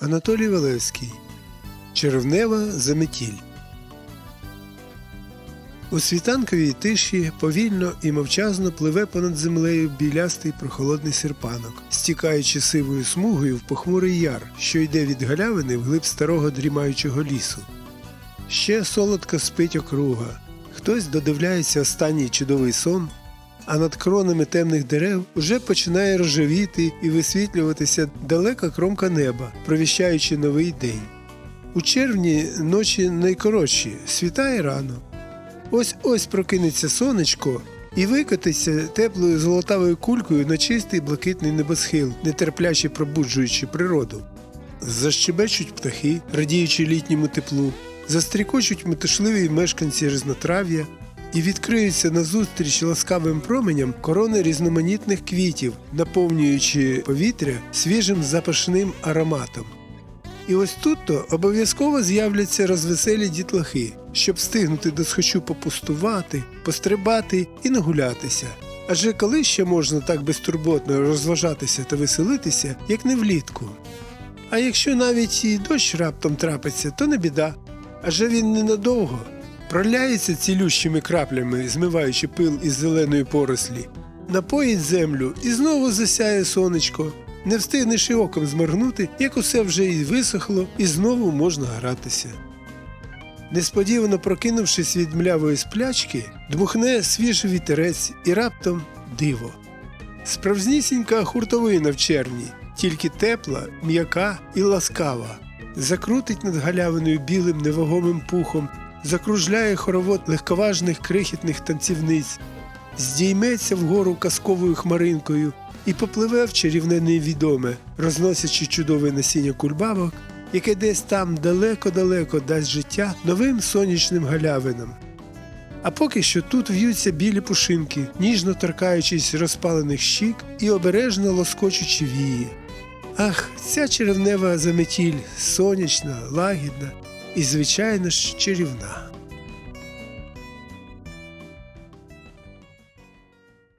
Анатолій Валевський. Червнева заметіль. У світанковій тиші повільно і мовчазно пливе понад землею білястий прохолодний серпанок, стікаючи сивою смугою в похмурий яр, що йде від галявини вглиб старого дрімаючого лісу. Ще солодко спить округа. Хтось додивляється останній чудовий сон, а над кронами темних дерев уже починає рожевіти і висвітлюватися далека кромка неба, провіщаючи новий день. У червні ночі найкоротші, світає рано. Ось ось прокинеться сонечко і викотиться теплою золотавою кулькою на чистий блакитний небосхил, нетерпляче пробуджуючи природу. Защебечуть птахи, радіючи літньому теплу, застрікочуть метушливі мешканці різнотрав'я, і відкриються назустріч ласкавим променям корони різноманітних квітів, наповнюючи повітря свіжим запашним ароматом. І ось тут-то обов'язково з'являться розвеселі дітлахи, щоб встигнути до схочу попустувати, пострибати і нагулятися. Адже коли ще можна так безтурботно розважатися та веселитися, як не влітку. А якщо навіть і дощ раптом трапиться, то не біда. Адже він ненадовго проляється цілющими краплями, змиваючи пил із зеленої порослі, напоїть землю і знову засяє сонечко. Не встигнеш і оком зморгнути, як усе вже і висохло, і знову можна гратися. Несподівано прокинувшись від млявої сплячки, дмухне свіжий вітерець і раптом диво. Справжнісінька хуртовина в червні, тільки тепла, м'яка і ласкава. Закрутить над галявиною білим невагомим пухом, закружляє хоровод легковажних крихітних танцівниць, здійметься вгору казковою хмаринкою і попливе в чарівне невідоме, розносячи чудове насіння кульбабок, яке десь там далеко-далеко дасть життя новим сонячним галявинам. А поки що тут в'ються білі пушинки, ніжно торкаючись розпалених щік і обережно лоскочучи вії. Ах, ця черевнева заметіль сонячна, лагідна і, звичайно ж, чарівна.